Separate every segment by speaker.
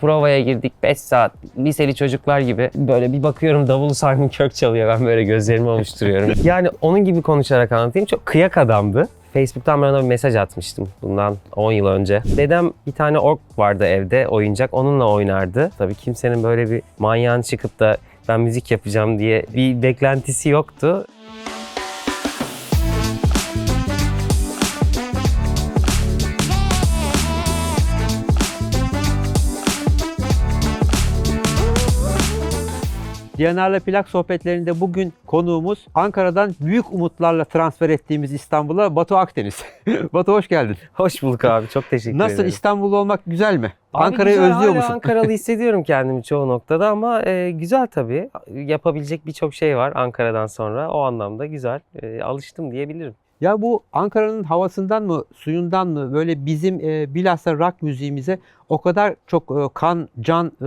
Speaker 1: Provaya girdik 5 saat. Liseli çocuklar gibi. Böyle bir bakıyorum davulu Simon Kirk çalıyor. Ben böyle gözlerimi ovuşturuyorum. yani onun gibi konuşarak anlatayım. Çok kıyak adamdı. Facebook'tan ben ona bir mesaj atmıştım bundan 10 yıl önce. Dedem bir tane ork vardı evde oyuncak onunla oynardı. Tabii kimsenin böyle bir manyağın çıkıp da ben müzik yapacağım diye bir beklentisi yoktu.
Speaker 2: Diyanar'la plak sohbetlerinde bugün konuğumuz Ankara'dan büyük umutlarla transfer ettiğimiz İstanbul'a Batu Akdeniz. Batu hoş geldin.
Speaker 1: Hoş bulduk abi çok teşekkür
Speaker 2: Nasıl
Speaker 1: ederim.
Speaker 2: İstanbul olmak güzel mi? Ankara'yı özlüyor musun?
Speaker 1: Ankaralı hissediyorum kendimi çoğu noktada ama e, güzel tabii. Yapabilecek birçok şey var Ankara'dan sonra. O anlamda güzel. E, alıştım diyebilirim.
Speaker 2: Ya bu Ankara'nın havasından mı, suyundan mı böyle bizim e, bilhassa rock müziğimize o kadar çok e, kan, can e,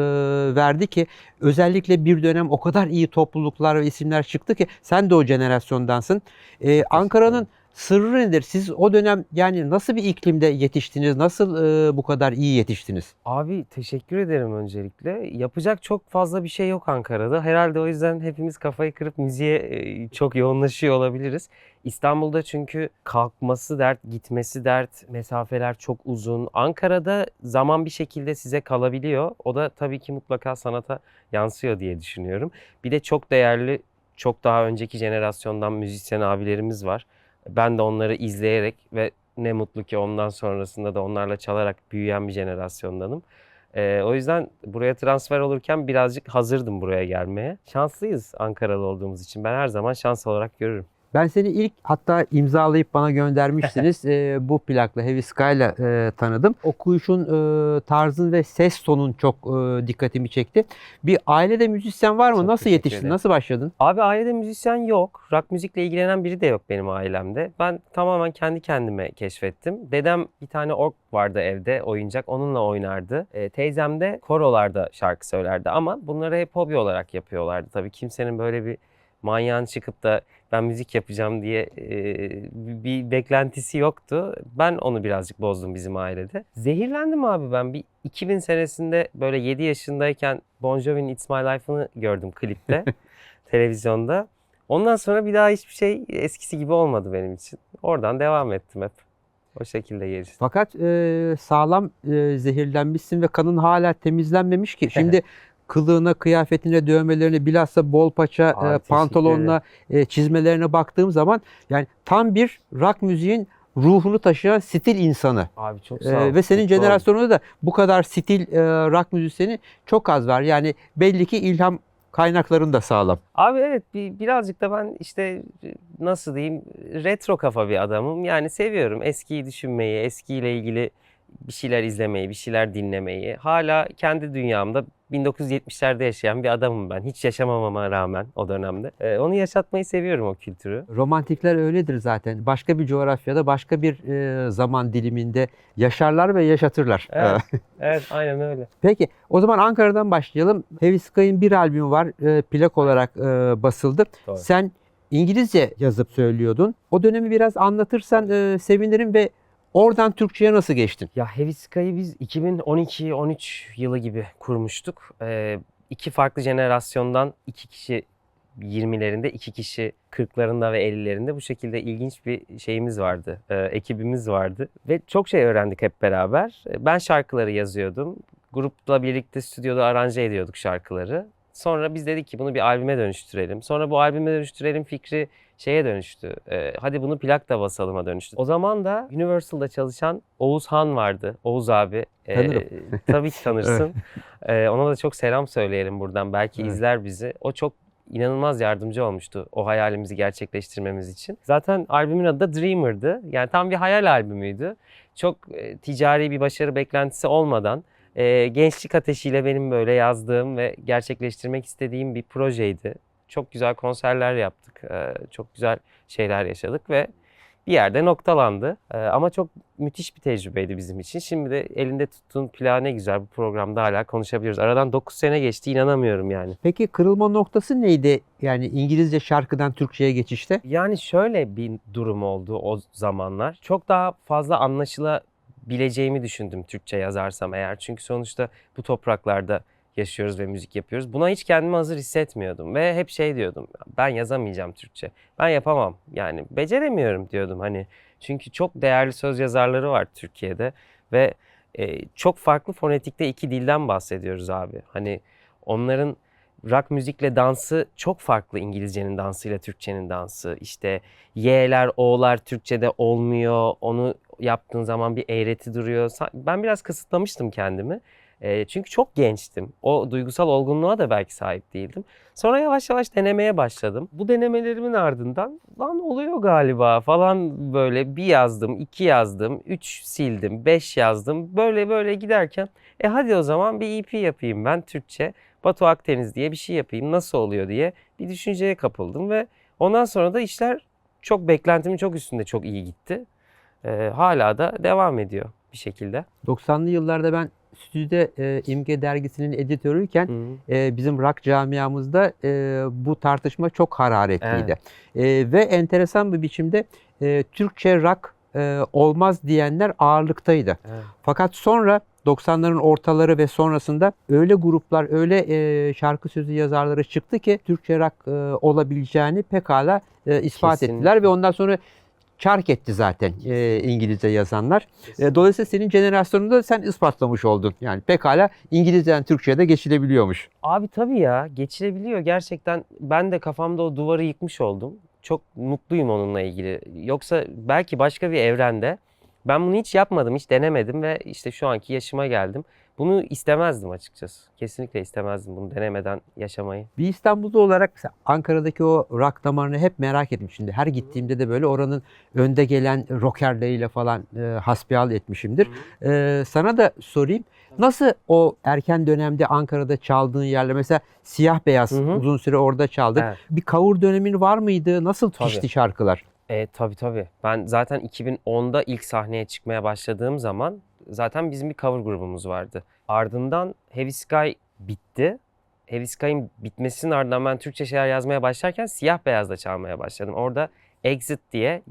Speaker 2: verdi ki özellikle bir dönem o kadar iyi topluluklar ve isimler çıktı ki sen de o jenerasyondansın. E, Ankara'nın sırrı nedir? Siz o dönem yani nasıl bir iklimde yetiştiniz? Nasıl e, bu kadar iyi yetiştiniz?
Speaker 1: Abi teşekkür ederim öncelikle. Yapacak çok fazla bir şey yok Ankara'da. Herhalde o yüzden hepimiz kafayı kırıp müziğe e, çok yoğunlaşıyor olabiliriz. İstanbul'da çünkü kalkması dert, gitmesi dert, mesafeler çok uzun. Ankara'da zaman bir şekilde size kalabiliyor. O da tabii ki mutlaka sanata yansıyor diye düşünüyorum. Bir de çok değerli, çok daha önceki jenerasyondan müzisyen abilerimiz var. Ben de onları izleyerek ve ne mutlu ki ondan sonrasında da onlarla çalarak büyüyen bir jenerasyondanım. Ee, o yüzden buraya transfer olurken birazcık hazırdım buraya gelmeye. Şanslıyız Ankaralı olduğumuz için. Ben her zaman şans olarak görürüm.
Speaker 2: Ben seni ilk hatta imzalayıp bana göndermiştiniz. e, bu plakla Heavy Sky'la e, tanıdım. Okuyuşun e, tarzın ve ses tonun çok e, dikkatimi çekti. Bir ailede müzisyen var mı?
Speaker 1: Çok
Speaker 2: Nasıl yetiştin?
Speaker 1: ederim.
Speaker 2: Nasıl başladın?
Speaker 1: Abi ailede müzisyen yok. Rock müzikle ilgilenen biri de yok benim ailemde. Ben tamamen kendi kendime keşfettim. Dedem bir tane ork vardı evde oyuncak. Onunla oynardı. E, teyzem de korolarda şarkı söylerdi ama bunları hep hobi olarak yapıyorlardı. Tabii kimsenin böyle bir manyağın çıkıp da ben müzik yapacağım diye e, bir beklentisi yoktu. Ben onu birazcık bozdum bizim ailede. Zehirlendim abi ben. Bir 2000 senesinde böyle 7 yaşındayken Bon Jovi'nin It's My Life'ını gördüm klipte televizyonda. Ondan sonra bir daha hiçbir şey eskisi gibi olmadı benim için. Oradan devam ettim hep. O şekilde gelişti.
Speaker 2: Fakat e, sağlam e, zehirlenmişsin ve kanın hala temizlenmemiş ki. Şimdi kılığına, kıyafetine, dövmelerine, bilhassa bol paça e, pantolonuna, e, çizmelerine baktığım zaman yani tam bir rock müziğin ruhunu taşıyan stil insanı.
Speaker 1: Abi çok
Speaker 2: Ee,
Speaker 1: sağ ol.
Speaker 2: ve senin
Speaker 1: oldum.
Speaker 2: jenerasyonunda da bu kadar stil e, rock müzisyeni çok az var. Yani belli ki ilham kaynakların da sağlam.
Speaker 1: Abi evet bir, birazcık da ben işte nasıl diyeyim retro kafa bir adamım. Yani seviyorum eskiyi düşünmeyi, eskiyle ilgili bir şeyler izlemeyi, bir şeyler dinlemeyi. Hala kendi dünyamda 1970'lerde yaşayan bir adamım ben. Hiç yaşamamama rağmen o dönemde. Ee, onu yaşatmayı seviyorum o kültürü.
Speaker 2: Romantikler öyledir zaten. Başka bir coğrafyada, başka bir e, zaman diliminde yaşarlar ve yaşatırlar.
Speaker 1: Evet. Evet aynen öyle.
Speaker 2: Peki o zaman Ankara'dan başlayalım. Heavy Sky'ın bir albümü var. e, plak olarak e, basıldı.
Speaker 1: Doğru.
Speaker 2: Sen İngilizce yazıp söylüyordun. O dönemi biraz anlatırsan e, sevinirim ve oradan Türkçe'ye nasıl geçtin?
Speaker 1: Ya Heavy Sky'ı biz 2012-13 yılı gibi kurmuştuk. Ee, iki farklı jenerasyondan iki kişi 20'lerinde, iki kişi 40'larında ve 50'lerinde bu şekilde ilginç bir şeyimiz vardı. Ee, ekibimiz vardı ve çok şey öğrendik hep beraber. Ben şarkıları yazıyordum. Grupla birlikte stüdyoda aranje ediyorduk şarkıları. Sonra biz dedik ki bunu bir albüme dönüştürelim. Sonra bu albüme dönüştürelim fikri şeye dönüştü. Ee, hadi bunu plak da basalıma dönüştü. O zaman da Universal'da çalışan Oğuz Han vardı. Oğuz abi. Ee,
Speaker 2: Tanırım.
Speaker 1: tabii ki tanırsın. Ee, ona da çok selam söyleyelim buradan. Belki
Speaker 2: Evet.
Speaker 1: izler bizi. O çok inanılmaz yardımcı olmuştu o hayalimizi gerçekleştirmemiz için. Zaten albümün adı da Dreamer'dı. Yani tam bir hayal albümüydü. Çok e, ticari bir başarı beklentisi olmadan e, gençlik ateşiyle benim böyle yazdığım ve gerçekleştirmek istediğim bir projeydi. Çok güzel konserler yaptık. e, çok güzel şeyler yaşadık ve bir yerde noktalandı. E, ama çok müthiş bir tecrübeydi bizim için. Şimdi de elinde tuttuğun plağı ne güzel bu programda hala konuşabiliyoruz. Aradan 9 sene geçti inanamıyorum yani.
Speaker 2: Peki kırılma noktası neydi? Yani İngilizce şarkıdan Türkçe'ye geçişte?
Speaker 1: Yani şöyle bir durum oldu o zamanlar. Çok daha fazla bileceğimi düşündüm Türkçe yazarsam eğer. Çünkü sonuçta bu topraklarda yaşıyoruz ve müzik yapıyoruz. Buna hiç kendimi hazır hissetmiyordum ve hep şey diyordum. Ben yazamayacağım Türkçe. Ben yapamam. Yani beceremiyorum diyordum hani. Çünkü çok değerli söz yazarları var Türkiye'de ve e, çok farklı fonetikte iki dilden bahsediyoruz abi. Hani onların rock müzikle dansı çok farklı İngilizcenin dansıyla Türkçenin dansı. İşte Y'ler, O'lar Türkçe'de olmuyor. Onu yaptığın zaman bir eğreti duruyor. Ben biraz kısıtlamıştım kendimi. Çünkü çok gençtim. O duygusal olgunluğa da belki sahip değildim. Sonra yavaş yavaş denemeye başladım. Bu denemelerimin ardından lan oluyor galiba falan böyle bir yazdım, iki yazdım, üç sildim, beş yazdım. Böyle böyle giderken e hadi o zaman bir EP yapayım ben Türkçe. Batu Akdeniz diye bir şey yapayım nasıl oluyor diye bir düşünceye kapıldım ve ondan sonra da işler çok beklentimin çok üstünde çok iyi gitti. Ee, hala da devam ediyor bir şekilde.
Speaker 2: 90'lı yıllarda ben stüdyoda e, İmge dergisinin editörüyken e, bizim rock camiamızda e, bu tartışma çok hararetliydi. E, ve enteresan bir biçimde e, Türkçe rock e, olmaz diyenler ağırlıktaydı.
Speaker 1: Evet.
Speaker 2: Fakat sonra 90'ların ortaları ve sonrasında öyle gruplar, öyle e, şarkı sözü yazarları çıktı ki Türkçe rock e, olabileceğini pekala e, ispat
Speaker 1: Kesinlikle.
Speaker 2: ettiler ve ondan sonra çark etti zaten e, İngilizce yazanlar. E, dolayısıyla senin jenerasyonunda sen ispatlamış oldun. Yani pekala İngilizceden Türkçe'ye de geçilebiliyormuş.
Speaker 1: Abi tabii ya geçilebiliyor gerçekten. Ben de kafamda o duvarı yıkmış oldum. Çok mutluyum onunla ilgili. Yoksa belki başka bir evrende ben bunu hiç yapmadım, hiç denemedim ve işte şu anki yaşıma geldim. Bunu istemezdim açıkçası. Kesinlikle istemezdim bunu denemeden yaşamayı.
Speaker 2: Bir İstanbul'da olarak Ankara'daki o rock damarını hep merak ettim şimdi. Her gittiğimde de böyle oranın önde gelen rockerleriyle falan e, hasbihal etmişimdir. E, sana da sorayım. Nasıl o erken dönemde Ankara'da çaldığın yerler mesela siyah beyaz
Speaker 1: Hı hı.
Speaker 2: uzun süre orada çaldık.
Speaker 1: Evet.
Speaker 2: Bir kavur dönemin var mıydı? Nasıl
Speaker 1: Tabii.
Speaker 2: pişti şarkılar?
Speaker 1: E, tabii tabii. Ben zaten 2010'da ilk sahneye çıkmaya başladığım zaman zaten bizim bir cover grubumuz vardı. Ardından Heavy Sky bitti. Heavy Sky'ın bitmesinin ardından ben Türkçe şeyler yazmaya başlarken siyah beyazda çalmaya başladım. Orada Exit diye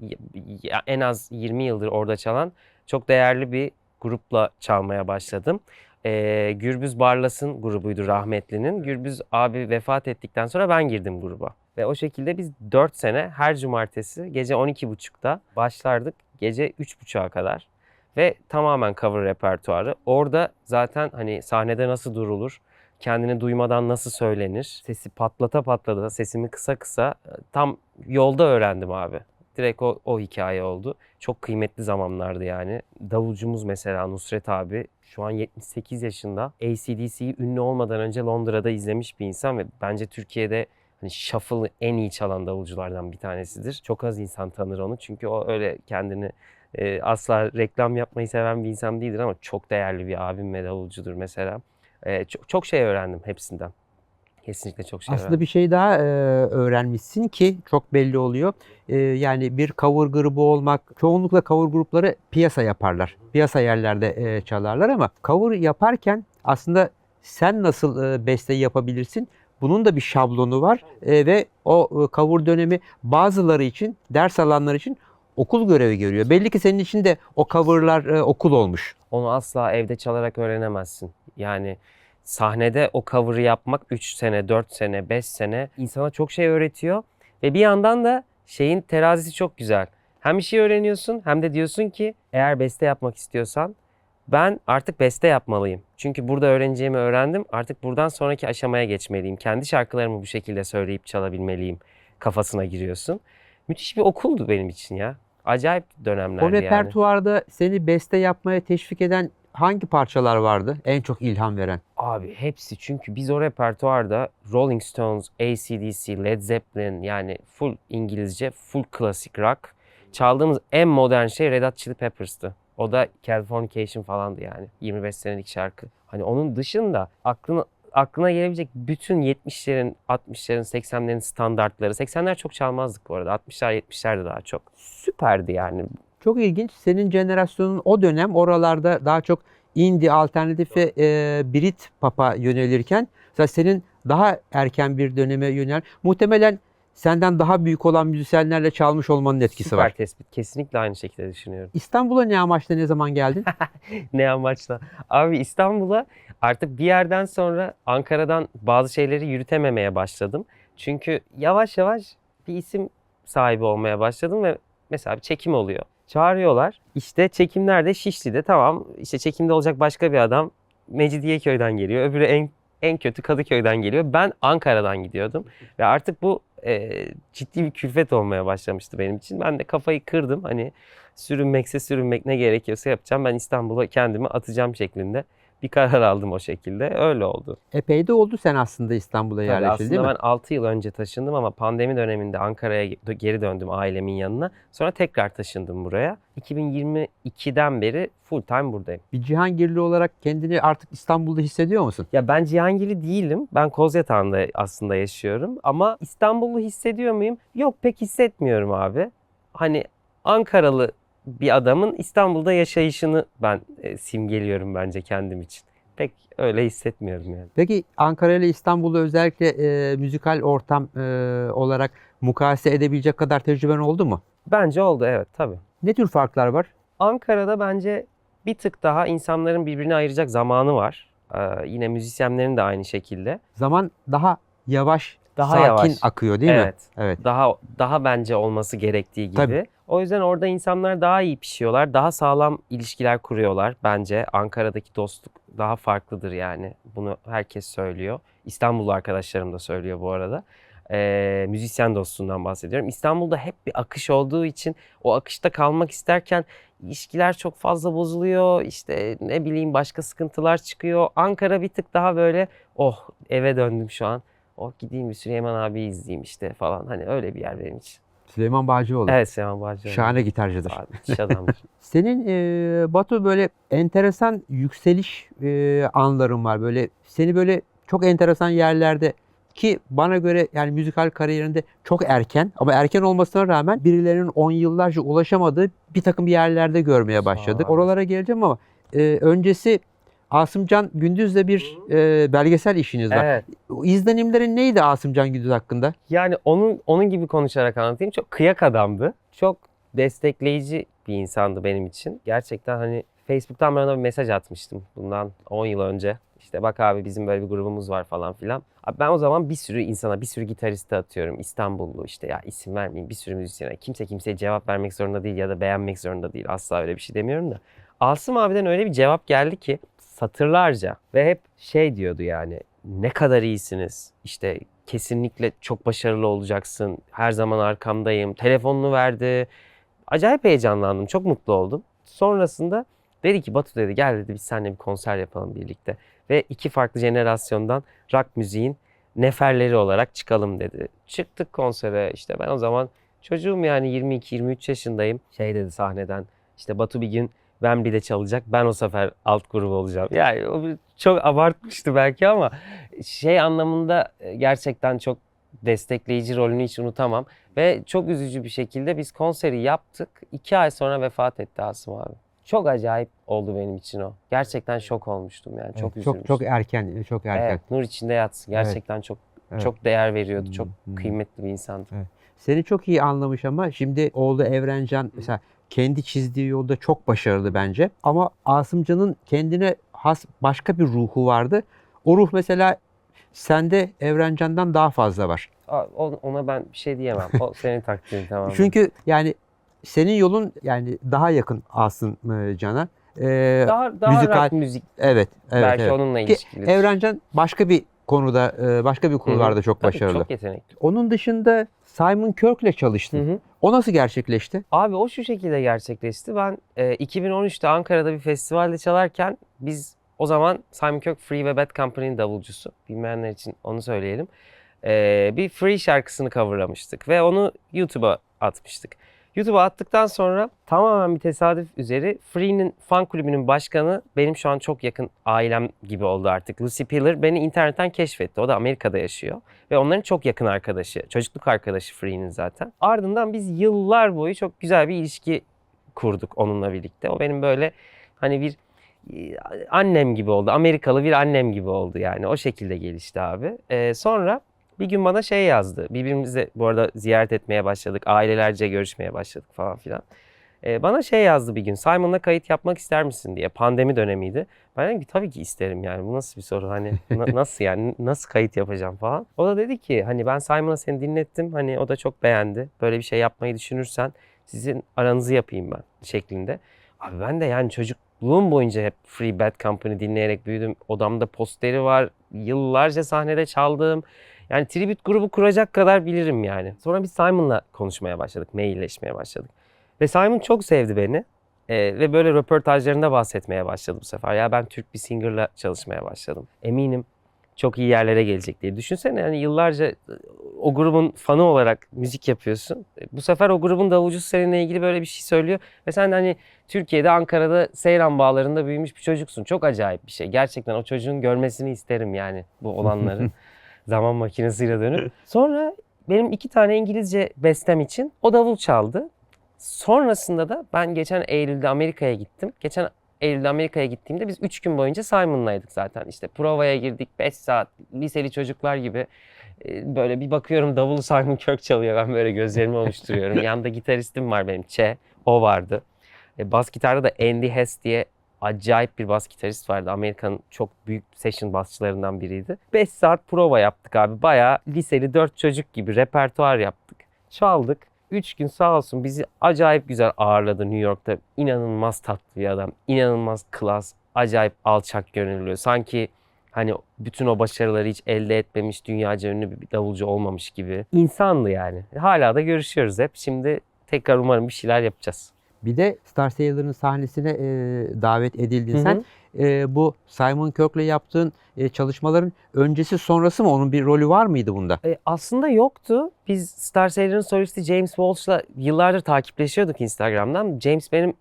Speaker 1: en az 20 yıldır orada çalan çok değerli bir grupla çalmaya başladım. E, Gürbüz Barlas'ın grubuydu rahmetlinin. Gürbüz abi vefat ettikten sonra ben girdim gruba. Ve o şekilde biz 4 sene her cumartesi gece 12.30'da başlardık gece 3.30'a kadar. Ve tamamen cover repertuarı. Orada zaten hani sahnede nasıl durulur, kendini duymadan nasıl söylenir, sesi patlata patlata, sesimi kısa kısa e, tam yolda öğrendim abi. Direkt o, o hikaye oldu. Çok kıymetli zamanlardı yani. Davulcumuz mesela Nusret abi şu an 78 yaşında. ACDC'yi ünlü olmadan önce Londra'da izlemiş bir insan ve bence Türkiye'de hani shuffle'ı en iyi çalan davulculardan bir tanesidir. Çok az insan tanır onu çünkü o öyle kendini e, asla reklam yapmayı seven bir insan değildir ama çok değerli bir abim ve davulcudur mesela. E, çok, çok şey öğrendim hepsinden. Kesinlikle çok şey
Speaker 2: Aslında
Speaker 1: öğrendim.
Speaker 2: bir şey daha e, öğrenmişsin ki çok belli oluyor. E, yani bir cover grubu olmak, çoğunlukla cover grupları piyasa yaparlar. Piyasa yerlerde e, çalarlar ama cover yaparken aslında sen nasıl e, beste yapabilirsin? Bunun da bir şablonu var E, ve o e, cover dönemi bazıları için, ders alanlar için okul görevi görüyor. Belli ki senin için de o coverlar e, okul olmuş.
Speaker 1: Onu asla evde çalarak öğrenemezsin. Yani sahnede o cover'ı yapmak 3 sene, 4 sene, 5 sene insana çok şey öğretiyor. Ve bir yandan da şeyin terazisi çok güzel. Hem bir şey öğreniyorsun hem de diyorsun ki eğer beste yapmak istiyorsan ben artık beste yapmalıyım. Çünkü burada öğreneceğimi öğrendim. Artık buradan sonraki aşamaya geçmeliyim. Kendi şarkılarımı bu şekilde söyleyip çalabilmeliyim kafasına giriyorsun. Müthiş bir okuldu benim için ya. Acayip dönemlerdi
Speaker 2: O
Speaker 1: yani.
Speaker 2: repertuarda seni beste yapmaya teşvik eden hangi parçalar vardı? En çok ilham veren?
Speaker 1: Abi hepsi çünkü biz o repertuarda Rolling Stones, AC/DC, Led Zeppelin yani full İngilizce, full klasik rock. Çaldığımız en modern şey Red Hot Chili Peppers'tı. O da Californication falandı yani. 25 senelik şarkı. Hani onun dışında aklına aklına gelebilecek bütün 70'lerin, 60'ların, 80'lerin standartları. 80'ler çok çalmazdık bu arada. 60'lar, 70'ler de daha çok. Süperdi yani.
Speaker 2: Çok ilginç. Senin jenerasyonun o dönem oralarda daha çok indie, alternatif ve e, Brit pop'a yönelirken mesela senin daha erken bir döneme yönel. Muhtemelen senden daha büyük olan müzisyenlerle çalmış olmanın etkisi
Speaker 1: Süper
Speaker 2: var.
Speaker 1: tespit. Kesinlikle aynı şekilde düşünüyorum.
Speaker 2: İstanbul'a ne amaçla ne zaman geldin?
Speaker 1: ne amaçla? Abi İstanbul'a artık bir yerden sonra Ankara'dan bazı şeyleri yürütememeye başladım. Çünkü yavaş yavaş bir isim sahibi olmaya başladım ve mesela bir çekim oluyor. Çağırıyorlar. İşte çekimlerde Şişli'de tamam işte çekimde olacak başka bir adam Mecidiyeköy'den geliyor. Öbürü en en kötü Kadıköy'den geliyor. Ben Ankara'dan gidiyordum. Ve artık bu e, ciddi bir külfet olmaya başlamıştı benim için. Ben de kafayı kırdım. Hani sürünmekse sürünmek ne gerekiyorsa yapacağım. Ben İstanbul'a kendimi atacağım şeklinde bir karar aldım o şekilde. Öyle oldu.
Speaker 2: Epey de oldu sen aslında İstanbul'a
Speaker 1: Tabii
Speaker 2: yerleştin
Speaker 1: aslında
Speaker 2: değil mi?
Speaker 1: ben 6 yıl önce taşındım ama pandemi döneminde Ankara'ya ge- geri döndüm ailemin yanına. Sonra tekrar taşındım buraya. 2022'den beri full time buradayım.
Speaker 2: Bir Cihangirli olarak kendini artık İstanbul'da hissediyor musun?
Speaker 1: Ya ben Cihangirli değilim. Ben Kozyatağı'nda aslında yaşıyorum. Ama İstanbullu hissediyor muyum? Yok pek hissetmiyorum abi. Hani Ankaralı bir adamın İstanbul'da yaşayışını ben e, simgeliyorum bence kendim için. Pek öyle hissetmiyorum yani.
Speaker 2: Peki Ankara ile İstanbul'u özellikle e, müzikal ortam e, olarak mukayese edebilecek kadar tecrüben oldu mu?
Speaker 1: Bence oldu evet tabii.
Speaker 2: Ne tür farklar var?
Speaker 1: Ankara'da bence bir tık daha insanların birbirini ayıracak zamanı var. Ee, yine müzisyenlerin de aynı şekilde.
Speaker 2: Zaman daha yavaş,
Speaker 1: Daha
Speaker 2: sakin
Speaker 1: yavaş.
Speaker 2: akıyor değil mi?
Speaker 1: evet.
Speaker 2: Evet.
Speaker 1: Daha daha bence olması gerektiği gibi.
Speaker 2: Tabii.
Speaker 1: O yüzden orada insanlar daha iyi pişiyorlar. Daha sağlam ilişkiler kuruyorlar bence. Ankara'daki dostluk daha farklıdır yani. Bunu herkes söylüyor. İstanbullu arkadaşlarım da söylüyor bu arada. Ee, müzisyen dostluğundan bahsediyorum. İstanbul'da hep bir akış olduğu için o akışta kalmak isterken ilişkiler çok fazla bozuluyor. İşte ne bileyim başka sıkıntılar çıkıyor. Ankara bir tık daha böyle oh eve döndüm şu an. Oh gideyim bir Süleyman abi izleyeyim işte falan. Hani öyle bir yer benim için.
Speaker 2: Süleyman Bağcıoğlu.
Speaker 1: Evet Süleyman Bağcıoğlu.
Speaker 2: Şahane gitarcıdır.
Speaker 1: Müthiş adamdır.
Speaker 2: Senin e, Batu böyle enteresan yükseliş e, anların var. Böyle seni böyle çok enteresan yerlerde ki bana göre yani müzikal kariyerinde çok erken ama erken olmasına rağmen birilerinin on yıllarca ulaşamadığı bir takım yerlerde görmeye başladık. Oralara geleceğim ama e, öncesi Asımcan Gündüz'le bir e, belgesel işiniz var.
Speaker 1: evet.
Speaker 2: İzlenimlerin neydi Asımcan Gündüz hakkında?
Speaker 1: Yani onun onun gibi konuşarak anlatayım. Çok kıyak adamdı. Çok destekleyici bir insandı benim için. Gerçekten hani Facebook'tan ben ona bir mesaj atmıştım bundan 10 yıl önce. İşte bak abi bizim böyle bir grubumuz var falan filan. Abi ben o zaman bir sürü insana, bir sürü gitariste atıyorum. İstanbullu işte ya isim vermeyeyim bir sürü müzisyene. Kimse kimseye cevap vermek zorunda değil ya da beğenmek zorunda değil. Asla öyle bir şey demiyorum da. Asım abiden öyle bir cevap geldi ki satırlarca ve hep şey diyordu yani ne kadar iyisiniz. İşte kesinlikle çok başarılı olacaksın. Her zaman arkamdayım. Telefonunu verdi. Acayip heyecanlandım. Çok mutlu oldum. Sonrasında dedi ki Batu dedi gel dedi biz seninle bir konser yapalım birlikte. Ve iki farklı jenerasyondan rock müziğin neferleri olarak çıkalım dedi. Çıktık konsere işte ben o zaman çocuğum yani 22-23 yaşındayım. Şey dedi sahneden işte Batu bir gün Wembley'de çalacak. Ben o sefer alt grubu olacağım. Yani o bir- çok abartmıştı belki ama şey anlamında e, gerçekten çok destekleyici rolünü hiç unutamam. Ve çok üzücü bir şekilde biz konseri yaptık. İki ay sonra vefat etti Asım abi. Çok acayip oldu benim için o. Gerçekten şok olmuştum yani. Çok
Speaker 2: Evet, çok çok erken, çok erken.
Speaker 1: Evet, nur içinde yatsın.
Speaker 2: Evet.
Speaker 1: Gerçekten çok
Speaker 2: Evet.
Speaker 1: çok değer veriyordu. Çok
Speaker 2: Hmm.
Speaker 1: kıymetli bir insandı.
Speaker 2: Seni çok iyi anlamış ama şimdi oğlu Evrencan mesela kendi çizdiği yolda çok başarılı bence. Ama Asımcan'ın kendine has başka bir ruhu vardı. O ruh mesela sende Evrencan'dan daha fazla var.
Speaker 1: Ona ben bir şey diyemem. O senin takdirin tamamen.
Speaker 2: Çünkü yani senin yolun yani daha yakın Asımcan'a. Ee,
Speaker 1: daha, daha
Speaker 2: müzikal-
Speaker 1: rock müzik
Speaker 2: evet, evet,
Speaker 1: belki
Speaker 2: evet.
Speaker 1: onunla
Speaker 2: Ki
Speaker 1: ilişkili.
Speaker 2: Evrencan başka bir konuda, e, başka bir konularda çok
Speaker 1: Tabii,
Speaker 2: başarılı.
Speaker 1: Çok yetenekli.
Speaker 2: Onun dışında Simon Kirk'le çalıştın.
Speaker 1: Hı hı.
Speaker 2: O nasıl gerçekleşti?
Speaker 1: Abi o şu şekilde gerçekleşti. Ben e, 2013'te Ankara'da bir festivalde çalarken biz o zaman Simon Kirk Free ve Bad Company'nin davulcusu. Bilmeyenler için onu söyleyelim. E, bir Free şarkısını coverlamıştık ve onu YouTube'a atmıştık. YouTube'a attıktan sonra tamamen bir tesadüf üzeri Free'nin fan kulübünün başkanı benim şu an çok yakın ailem gibi oldu artık. Lucy Pillar beni internetten keşfetti. O da Amerika'da yaşıyor. Ve onların çok yakın arkadaşı. Çocukluk arkadaşı Free'nin zaten. Ardından biz yıllar boyu çok güzel bir ilişki kurduk onunla birlikte. O benim böyle hani bir e, annem gibi oldu. Amerikalı bir annem gibi oldu yani. O şekilde gelişti abi. Ee, sonra Bir gün bana şey yazdı. Birbirimizi bu arada ziyaret etmeye başladık. Ailelerce görüşmeye başladık falan filan. Ee, bana şey yazdı bir gün. Simon'la kayıt yapmak ister misin diye. Pandemi dönemiydi. Ben dedim ki tabii ki isterim yani. Bu nasıl bir soru? Hani na- nasıl yani? Nasıl kayıt yapacağım falan. O da dedi ki hani ben Simon'a seni dinlettim. Hani o da çok beğendi. Böyle bir şey yapmayı düşünürsen sizin aranızı yapayım ben şeklinde. Abi ben de yani çocukluğum boyunca hep Free Bad Company dinleyerek büyüdüm. Odamda posteri var. Yıllarca sahnede çaldım. Yani tribute grubu kuracak kadar bilirim yani. Sonra biz Simon'la konuşmaya başladık. Mailleşmeye başladık. Ve Simon çok sevdi beni. Ee, ve böyle röportajlarında bahsetmeye başladı bu sefer. Ya ben Türk bir singer'la çalışmaya başladım. Eminim çok iyi yerlere gelecek diye. Düşünsene yani yıllarca e, o grubun fanı olarak müzik yapıyorsun. E, Bu sefer o grubun davulcusu seninle ilgili böyle bir şey söylüyor. Ve sen hani Türkiye'de, Ankara'da Seyran bağlarında büyümüş bir çocuksun. Çok acayip bir şey. Gerçekten o çocuğun görmesini isterim yani bu olanları. Zaman makinesiyle dönüp. Sonra benim iki tane İngilizce bestem için o davul çaldı. Sonrasında da ben geçen Eylül'de Amerika'ya gittim. Geçen Eylül'de Amerika'ya gittiğimde biz 3 gün boyunca Simon'laydık zaten. İşte provaya girdik 5 saat liseli çocuklar gibi. Ee, Böyle bir bakıyorum davulu Simon Kirk çalıyor. Ben böyle gözlerimi ovuşturuyorum. Yanında gitaristim var benim Che. O vardı. E, Bas gitarda da Andy Hess diye acayip bir bas gitarist vardı. Amerika'nın çok büyük session basçılarından biriydi. 5 saat prova yaptık abi. Bayağı liseli 4 çocuk gibi repertuar yaptık. Çaldık. 3 gün sağ olsun bizi acayip güzel ağırladı New York'ta. İnanılmaz tatlı bir adam. inanılmaz klas. Acayip alçak gönüllü. Sanki hani bütün o başarıları hiç elde etmemiş, dünyaca ünlü bir davulcu olmamış gibi. İnsanlı yani. Hala da görüşüyoruz hep. Şimdi tekrar umarım bir şeyler yapacağız.
Speaker 2: Bir de Star Sailor'ın sahnesine e, davet edildin
Speaker 1: Hı hı.
Speaker 2: sen. E, bu Simon Kirk'le yaptığın e, çalışmaların öncesi sonrası mı? Onun bir rolü var mıydı bunda?
Speaker 1: E, aslında yoktu. Biz Star Sailor'ın solisti James Walsh'la yıllardır takipleşiyorduk Instagram'dan. James benim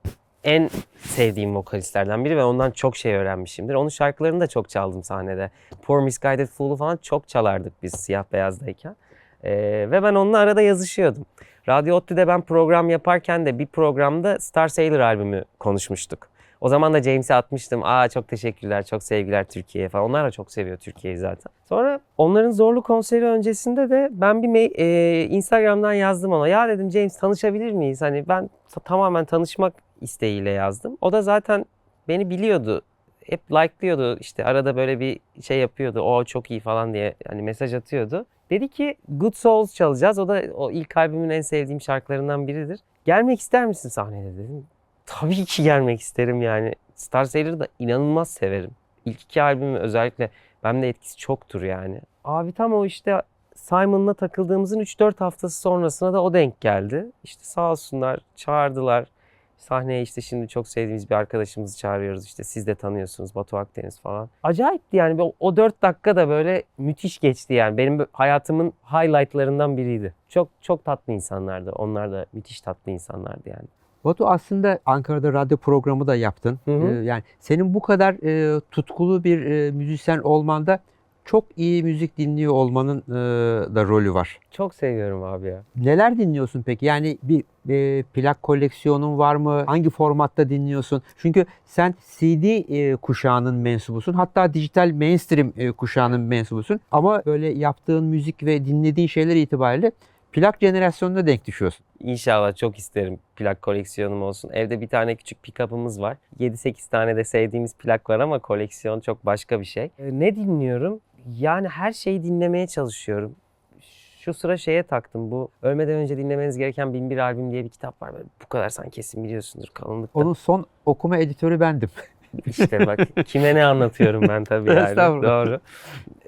Speaker 1: en sevdiğim vokalistlerden biri ve ondan çok şey öğrenmişimdir. Onun şarkılarını da çok çaldım sahnede. Poor Misguided Fool'u falan çok çalardık biz siyah beyazdayken. E, ve ben onunla arada yazışıyordum. Radyo ODTÜ'de ben program yaparken de bir programda Star Sailor albümü konuşmuştuk. O zaman da James'e atmıştım. Aa çok teşekkürler, çok sevgiler Türkiye'ye falan. Onlar da çok seviyor Türkiye'yi zaten. Sonra onların zorlu konseri öncesinde de ben bir e, Instagram'dan yazdım ona. Ya dedim James tanışabilir miyiz? Hani ben ta- tamamen tanışmak isteğiyle yazdım. O da zaten beni biliyordu. Hep like'lıyordu işte arada böyle bir şey yapıyordu. O çok iyi falan diye hani mesaj atıyordu. Dedi ki Good Souls çalacağız. O da o ilk albümün en sevdiğim şarkılarından biridir. Gelmek ister misin sahneye dedim. Tabii ki gelmek isterim yani. Star Sailor'ı da inanılmaz severim. İlk iki albümü özellikle bende etkisi çoktur yani. Abi tam o işte Simon'la takıldığımızın 3-4 haftası sonrasına da o denk geldi. İşte sağ olsunlar çağırdılar. Sahneye işte şimdi çok sevdiğimiz bir arkadaşımızı çağırıyoruz. İşte siz de tanıyorsunuz Batu Akdeniz falan. Acayipti yani o, o 4 dakika da böyle müthiş geçti yani. Benim hayatımın highlightlarından biriydi. Çok çok tatlı insanlardı. Onlar da müthiş tatlı insanlardı yani.
Speaker 2: Batu aslında Ankara'da radyo programı da yaptın.
Speaker 1: Hı hı.
Speaker 2: E, yani senin bu kadar e, tutkulu bir e, müzisyen olmanda çok iyi müzik dinliyor olmanın e, da rolü var.
Speaker 1: Çok seviyorum abi ya.
Speaker 2: Neler dinliyorsun peki? Yani bir e, plak koleksiyonun var mı? Hangi formatta dinliyorsun? Çünkü sen CD e, kuşağının mensubusun. Hatta dijital mainstream e, kuşağının mensubusun. Ama böyle yaptığın müzik ve dinlediğin şeyler itibariyle plak jenerasyonuna denk düşüyorsun.
Speaker 1: İnşallah çok isterim plak koleksiyonum olsun. Evde bir tane küçük pick-up'ımız var. 7-8 tane de sevdiğimiz plak var ama koleksiyon çok başka bir şey. Ee, Ne dinliyorum? Yani her şeyi dinlemeye çalışıyorum. Şu sıra şeye taktım bu ölmeden önce dinlemeniz gereken Bin Bir Albüm diye bir kitap var. Böyle bu kadar sen kesin biliyorsundur kalınlıkta.
Speaker 2: Onun son okuma editörü bendim.
Speaker 1: İşte bak kime ne anlatıyorum ben tabii yani. Doğru.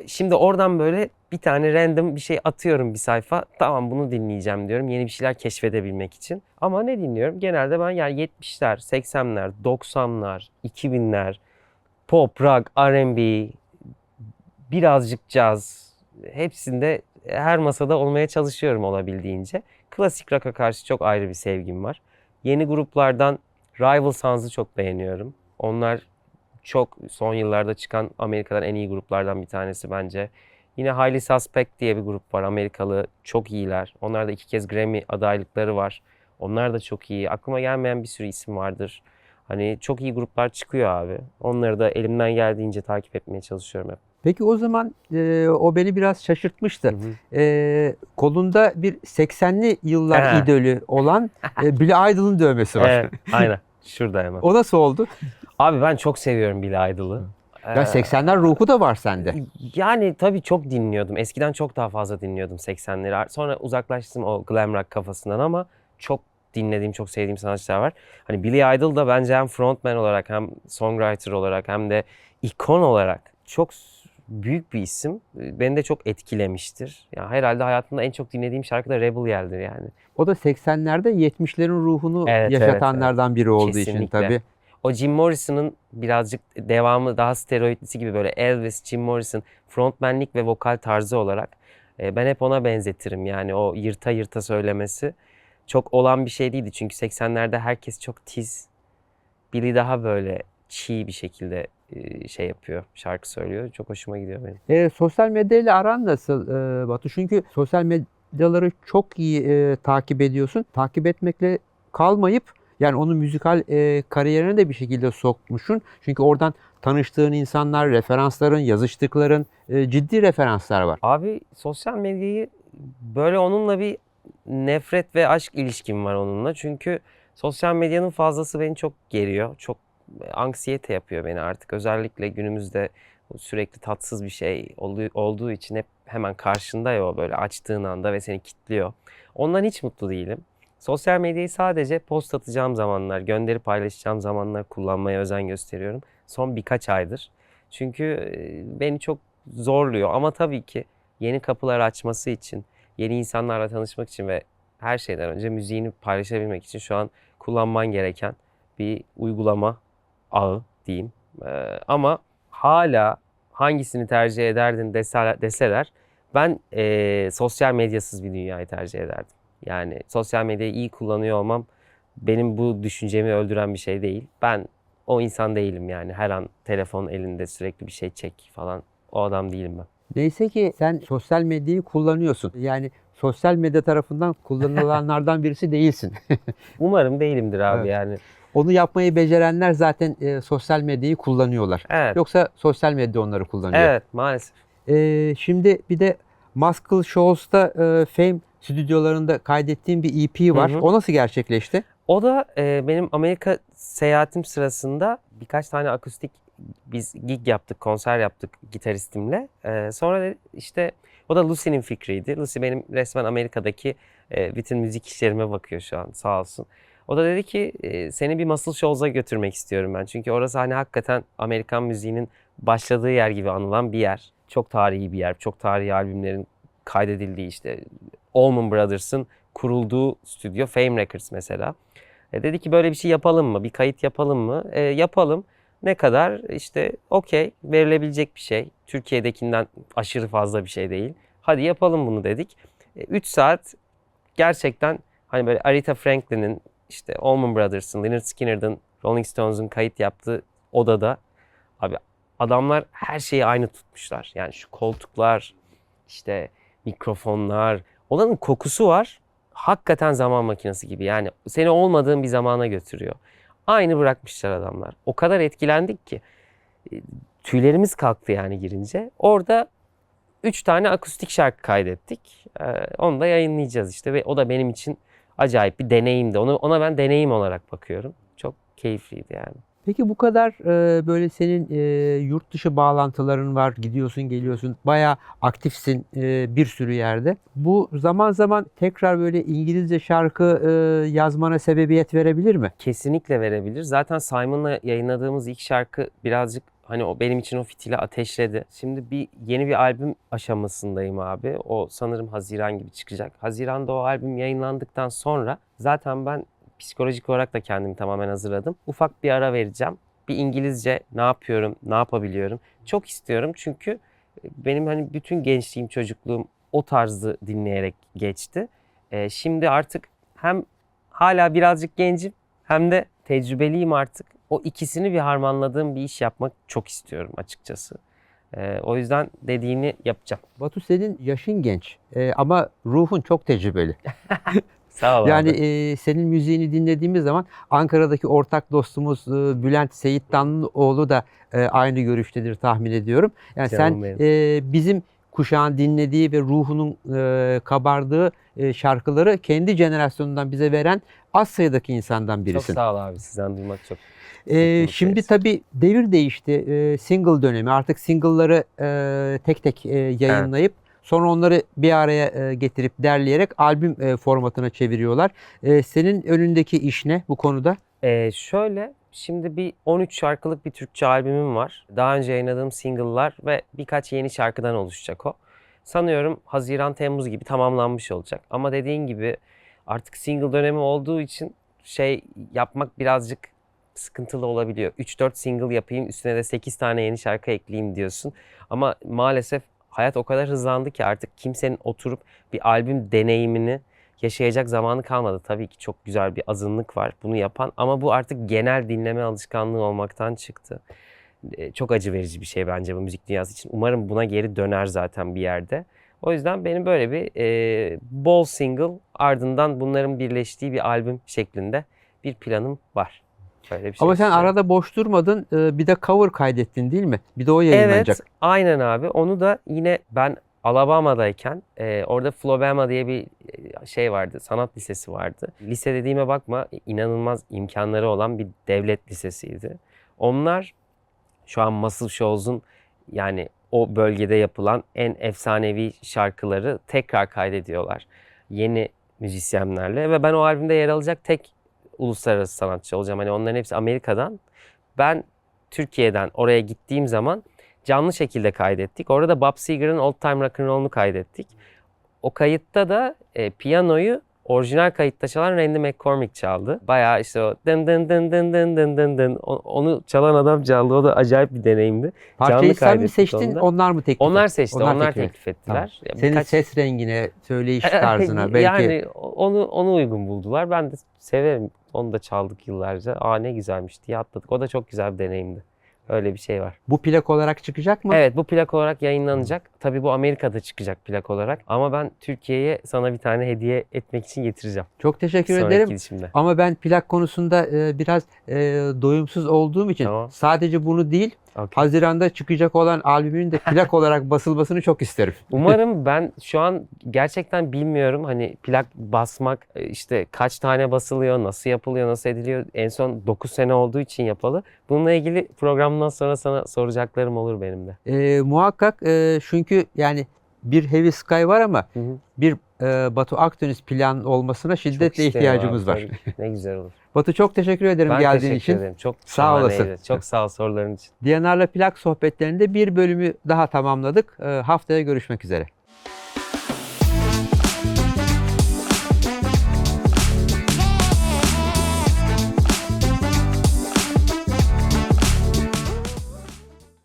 Speaker 1: Şimdi oradan böyle bir tane random bir şey atıyorum bir sayfa. Tamam bunu dinleyeceğim diyorum. Yeni bir şeyler keşfedebilmek için. Ama ne dinliyorum? Genelde ben yani 70'ler, 80'ler, 90'lar, 2000'ler, pop, rock, R&B, birazcık caz. Hepsinde her masada olmaya çalışıyorum olabildiğince. Klasik rock'a karşı çok ayrı bir sevgim var. Yeni gruplardan Rival Sons'ı çok beğeniyorum. Onlar çok son yıllarda çıkan Amerika'dan en iyi gruplardan bir tanesi bence. Yine Highly Suspect diye bir grup var. Amerikalı. Çok iyiler. Onlar da iki kez Grammy adaylıkları var. Onlar da çok iyi. Aklıma gelmeyen bir sürü isim vardır. Hani çok iyi gruplar çıkıyor abi. Onları da elimden geldiğince takip etmeye çalışıyorum hep.
Speaker 2: Peki o zaman e, o beni biraz şaşırtmıştı. E, kolunda bir 80'li yıllar
Speaker 1: Ha.
Speaker 2: idolü olan e, Billy Idol'ın dövmesi var.
Speaker 1: Evet, aynen. Şurada hemen.
Speaker 2: O nasıl oldu?
Speaker 1: Abi ben çok seviyorum Billy Idol'ı.
Speaker 2: Ya
Speaker 1: Ee,
Speaker 2: 80'ler ruhu da var sende.
Speaker 1: Yani tabii çok dinliyordum. Eskiden çok daha fazla dinliyordum 80'leri. Sonra uzaklaştım o glam rock kafasından ama çok dinlediğim, çok sevdiğim sanatçılar var. Hani Billy Idol da bence hem frontman olarak hem songwriter olarak hem de ikon olarak çok büyük bir isim. Beni de çok etkilemiştir. Ya herhalde hayatımda en çok dinlediğim şarkı da Rebel Yell'dir yani.
Speaker 2: O da 80'lerde 70'lerin ruhunu
Speaker 1: Evet, evet,
Speaker 2: yaşatanlardan biri olduğu için
Speaker 1: Kesinlikle.
Speaker 2: tabii.
Speaker 1: O Jim Morrison'ın birazcık devamı daha steroidlisi gibi böyle Elvis, Jim Morrison frontmenlik ve vokal tarzı olarak e, ben hep ona benzetirim. Yani o yırta yırta söylemesi çok olan bir şey değildi. Çünkü 80'lerde herkes çok tiz. Billy daha böyle çiğ bir şekilde şey yapıyor, şarkı söylüyor. Çok hoşuma gidiyor benim.
Speaker 2: E, sosyal medyayla aran nasıl e, Batu? Çünkü sosyal medyaları çok iyi e, takip ediyorsun. Takip etmekle kalmayıp yani onu müzikal e, kariyerine de bir şekilde sokmuşsun. Çünkü oradan tanıştığın insanlar, referansların, yazıştıkların e, ciddi referanslar var.
Speaker 1: Abi sosyal medyayı böyle onunla bir nefret ve aşk ilişkim var onunla. Çünkü sosyal medyanın fazlası beni çok geriyor. Çok anksiyete yapıyor beni artık. Özellikle günümüzde sürekli tatsız bir şey olduğu, için hep hemen karşında ya o böyle açtığın anda ve seni kilitliyor. Ondan hiç mutlu değilim. Sosyal medyayı sadece post atacağım zamanlar, gönderi paylaşacağım zamanlar kullanmaya özen gösteriyorum. Son birkaç aydır. Çünkü e, beni çok zorluyor ama tabii ki yeni kapılar açması için, yeni insanlarla tanışmak için ve her şeyden önce müziğini paylaşabilmek için şu an kullanman gereken bir uygulama ağı diyeyim. Ee, ama hala hangisini tercih ederdin deseler, deseler ben e, sosyal medyasız bir dünyayı tercih ederdim. Yani sosyal medyayı iyi kullanıyor olmam benim bu düşüncemi öldüren bir şey değil. Ben o insan değilim yani her an telefon elinde sürekli bir şey çek falan. O adam değilim ben.
Speaker 2: Neyse ki sen sosyal medyayı kullanıyorsun. Yani sosyal medya tarafından kullanılanlardan birisi değilsin.
Speaker 1: Umarım değilimdir abi
Speaker 2: Evet.
Speaker 1: yani.
Speaker 2: Onu yapmayı becerenler zaten e, sosyal medyayı kullanıyorlar.
Speaker 1: Evet.
Speaker 2: Yoksa sosyal medya onları kullanıyor.
Speaker 1: Evet maalesef.
Speaker 2: Ee, şimdi bir de Muscle Shows'ta e, Fame stüdyolarında kaydettiğim bir EP var.
Speaker 1: Hı hı.
Speaker 2: O nasıl gerçekleşti?
Speaker 1: O da e, benim Amerika seyahatim sırasında birkaç tane akustik biz gig yaptık, konser yaptık gitaristimle. E, sonra işte o da Lucy'nin fikriydi. Lucy benim resmen Amerika'daki e, bütün müzik işlerime bakıyor şu an sağ olsun. O da dedi ki e, seni bir Muscle Shows'a götürmek istiyorum ben. Çünkü orası hani hakikaten Amerikan müziğinin başladığı yer gibi anılan bir yer. Çok tarihi bir yer. Çok tarihi albümlerin kaydedildiği işte Allman Brothers'ın kurulduğu stüdyo Fame Records mesela. E, dedi ki böyle bir şey yapalım mı? Bir kayıt yapalım mı? E, yapalım. Ne kadar? İşte okey verilebilecek bir şey. Türkiye'dekinden aşırı fazla bir şey değil. Hadi yapalım bunu dedik. 3 saat gerçekten hani böyle Aretha Franklin'in işte Allman Brothers'ın, Leonard Skinner'ın, Rolling Stones'un kayıt yaptığı odada abi adamlar her şeyi aynı tutmuşlar. Yani şu koltuklar, işte mikrofonlar, odanın kokusu var. Hakikaten zaman makinesi gibi. Yani seni olmadığın bir zamana götürüyor. Aynı bırakmışlar adamlar. O kadar etkilendik ki e, tüylerimiz kalktı yani girince. Orada üç tane akustik şarkı kaydettik. Ee, onu da yayınlayacağız işte ve o da benim için acayip bir deneyimdi. Onu ona ben deneyim olarak bakıyorum. Çok keyifliydi yani.
Speaker 2: Peki bu kadar e, böyle senin e, yurt dışı bağlantıların var. Gidiyorsun geliyorsun. Bayağı aktifsin e, bir sürü yerde. Bu zaman zaman tekrar böyle İngilizce şarkı e, yazmana sebebiyet verebilir mi?
Speaker 1: Kesinlikle verebilir. Zaten Simon'la yayınladığımız ilk şarkı birazcık hani o benim için o fitili ateşledi. Şimdi bir yeni bir albüm aşamasındayım abi. O sanırım Haziran gibi çıkacak. Haziran'da o albüm yayınlandıktan sonra zaten ben psikolojik olarak da kendimi tamamen hazırladım. Ufak bir ara vereceğim. Bir İngilizce ne yapıyorum, ne yapabiliyorum. Çok istiyorum çünkü benim hani bütün gençliğim, çocukluğum o tarzı dinleyerek geçti. Ee, şimdi artık hem hala birazcık gencim hem de tecrübeliyim artık. O ikisini bir harmanladığım bir iş yapmak çok istiyorum açıkçası. Ee, o yüzden dediğini yapacağım.
Speaker 2: Batu senin yaşın genç e, ama ruhun çok tecrübeli.
Speaker 1: Sağ ol
Speaker 2: Yani
Speaker 1: abi.
Speaker 2: e, senin müziğini dinlediğimiz zaman Ankara'daki ortak dostumuz e, Bülent Seyit Danlıoğlu da e, aynı görüştedir tahmin ediyorum. Yani
Speaker 1: Canım
Speaker 2: sen e, bizim kuşağın dinlediği ve ruhunun e, kabardığı e, şarkıları kendi jenerasyonundan bize veren az sayıdaki insandan
Speaker 1: Çok
Speaker 2: birisin.
Speaker 1: sağ ol abi. Sizden duymak çok.
Speaker 2: Ee, şimdi tabii devir değişti. Ee, single dönemi. Artık single'ları e, tek tek e, yayınlayıp sonra onları bir araya e, getirip derleyerek albüm e, formatına çeviriyorlar. E, senin önündeki iş ne bu konuda?
Speaker 1: Ee, şöyle şimdi bir 13 şarkılık bir Türkçe albümüm var. Daha önce yayınladığım single'lar ve birkaç yeni şarkıdan oluşacak o. Sanıyorum Haziran Temmuz gibi tamamlanmış olacak. Ama dediğin gibi artık single dönemi olduğu için şey yapmak birazcık sıkıntılı olabiliyor. 3-4 single yapayım üstüne de 8 tane yeni şarkı ekleyeyim diyorsun. Ama maalesef hayat o kadar hızlandı ki artık kimsenin oturup bir albüm deneyimini yaşayacak zamanı kalmadı. Tabii ki çok güzel bir azınlık var bunu yapan ama bu artık genel dinleme alışkanlığı olmaktan çıktı. E, Çok acı verici bir şey bence bu müzik dünyası için. Umarım buna geri döner zaten bir yerde. O yüzden benim böyle bir e, bol single ardından bunların birleştiği bir albüm şeklinde bir planım var. Böyle bir şey
Speaker 2: Ama sen arada boş durmadın. e, bir de cover kaydettin değil mi? Bir de o yayınlanacak.
Speaker 1: Evet, aynen abi. Onu da yine ben Alabama'dayken e, orada Flobama diye bir şey vardı, sanat lisesi vardı. Lise dediğime bakma, inanılmaz imkanları olan bir devlet lisesiydi. Onlar şu an Muscle Shows'un yani o bölgede yapılan en efsanevi şarkıları tekrar kaydediyorlar. Yeni müzisyenlerle ve ben o albümde yer alacak tek uluslararası sanatçı olacağım. Hani onların hepsi Amerika'dan. Ben Türkiye'den oraya gittiğim zaman canlı şekilde kaydettik. Orada da Bob Seger'ın Old Time Rock'n'Roll'unu kaydettik. O kayıtta da e, piyanoyu orijinal kayıtta çalan Randy McCormick çaldı. Bayağı işte o dın dın dın dın dın dın dın dın onu çalan adam çaldı. O da acayip bir deneyimdi.
Speaker 2: Parçayı sen mi seçtin?
Speaker 1: onda.
Speaker 2: Onlar mı teklif
Speaker 1: Onlar seçti, onlar,
Speaker 2: teklif
Speaker 1: teklif ettiler. Ya
Speaker 2: Senin
Speaker 1: birkaç-
Speaker 2: ses rengine, söyleyiş tarzına belki
Speaker 1: Yani onu onu uygun buldular. Ben de severim. Onu da çaldık yıllarca. Aa ne güzelmiş diye atladık. O da çok güzel bir deneyimdi. Öyle bir şey var.
Speaker 2: bu plak olarak çıkacak mı?
Speaker 1: Evet bu plak olarak yayınlanacak. Tabii bu Amerika'da çıkacak plak olarak. Ama ben Türkiye'ye sana bir tane hediye etmek için getireceğim.
Speaker 2: Çok teşekkür
Speaker 1: Sonraki
Speaker 2: ederim.
Speaker 1: gidişimde.
Speaker 2: Ama ben plak konusunda e, biraz e, doyumsuz olduğum için
Speaker 1: Tamam.
Speaker 2: sadece bunu değil,
Speaker 1: Okey.
Speaker 2: Haziran'da çıkacak olan albümün de plak olarak basılmasını çok isterim.
Speaker 1: Umarım ben şu an gerçekten bilmiyorum hani plak basmak e, işte kaç tane basılıyor, nasıl yapılıyor, nasıl ediliyor. En son 9 sene olduğu için yapalı. Bununla ilgili programdan sonra sana soracaklarım olur benim de.
Speaker 2: E, muhakkak e, çünkü yani bir Heavy Sky var ama
Speaker 1: Hı hı.
Speaker 2: bir e, Batu Akdeniz plan olmasına şiddetle ihtiyacımız
Speaker 1: abi,
Speaker 2: var.
Speaker 1: Ne güzel olur.
Speaker 2: Batu çok teşekkür ederim
Speaker 1: Ben
Speaker 2: geldiğin
Speaker 1: teşekkür
Speaker 2: için.
Speaker 1: ederim. Çok
Speaker 2: Sağ olasın.
Speaker 1: Çok sağ ol soruların için.
Speaker 2: Diyanar'la plak sohbetlerinde bir bölümü daha tamamladık. E, haftaya görüşmek üzere.